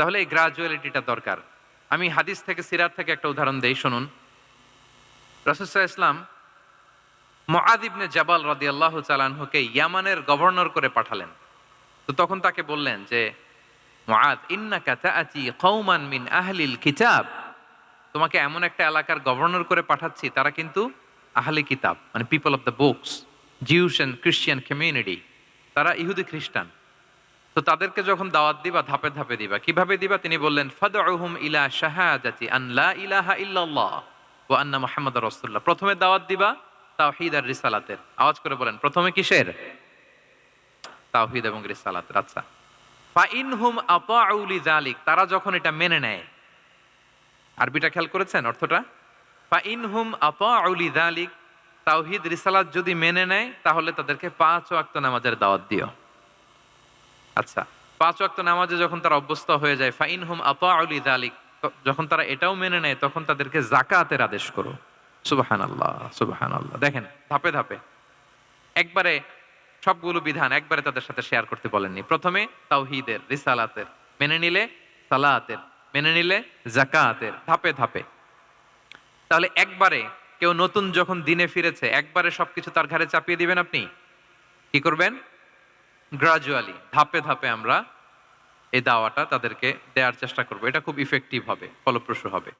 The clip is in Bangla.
তাহলে এই গ্রাজুয়ালিটিটা দরকার। আমি হাদিস থেকে, সিরাত থেকে একটা উদাহরণ দেই, শুনুন। রাসুসাহ ইসলাম মআদ ইবনে জাবাল রাদি আল্লাহ চালানহুকে ইয়ামানের গভর্নর করে পাঠালেন। তো তখন তাকে বললেন যে মআদ ইন্নাকা তাআতি কওমান মিন আহলিল কিতাব। তোমাকে এমন একটা এলাকার গভর্নর করে পাঠাচ্ছি, তারা কিন্তু আহলি কিতাব মানে people of the books Jews and Christian community তারা ইহুদি খ্রিস্টান। তো তাদেরকে যখন দাওয়াত দিবা, ধাপে ধাপে দিবা, কীভাবে দিবা? তিনি বললেন, ফাদউহুম ইলা শাহাদাতি আন লা ইলাহা ইল্লাল্লাহ ওয়া আন্না মুহাম্মাদুর রাসূলুল্লাহ। প্রথমে দাওয়াত দিবা, তাওহীদ আর রিসালাতের। আওয়াজ করে বলেন, প্রথমে কিসের? তাওহীদ এবং রিসালাতের আচ্ছা। ফা ইনহুম আতাউ লিযালিক, তারা যখন এটা মেনে নেয়, আরবিটা খেয়াল করেছেন অর্থটা? ফা ইনহুম আতাউ লিযালিক, তাওহীদ, রিসালাত যদি মেনে নেয়, তাহলে তাদেরকে পাঁচ ওয়াক্ত নামাজের দাওয়াত দিও। আচ্ছা পাঁচ ওয়াক্ত নামাজে যখন তারা অভ্যস্ত হয়ে যায় ফাইন হুম আতাউলি দালিক যখন তারা এটাও মেনে নেয়, তখন তাদেরকে জাকাতের আদেশ করো। সুবাহান আল্লাহ সুবাহান আল্লাহ দেখেন, ধাপে ধাপে। একবারে সবগুলো বিধান একবারে তাদের সাথে শেয়ার করতে বলেননি। প্রথমে তাওহিদের, রিসালাতের। মেনে নিলে সালাতের, মেনে নিলে জাকাতের ধাপে ধাপে। তাহলে একবারে কেউ নতুন যখন দিনে ফিরেছে, একবারে সবকিছু তার ঘাড়ে চাপিয়ে দিবেন আপনি? কি করবেন? গ্রাজুয়ালি ধাপে ধাপে আমরা এই দাওয়াটা তাদেরকে দেওয়ার চেষ্টা করব। এটা খুব ইফেক্টিভ হবে, ফলপ্রসূ হবে।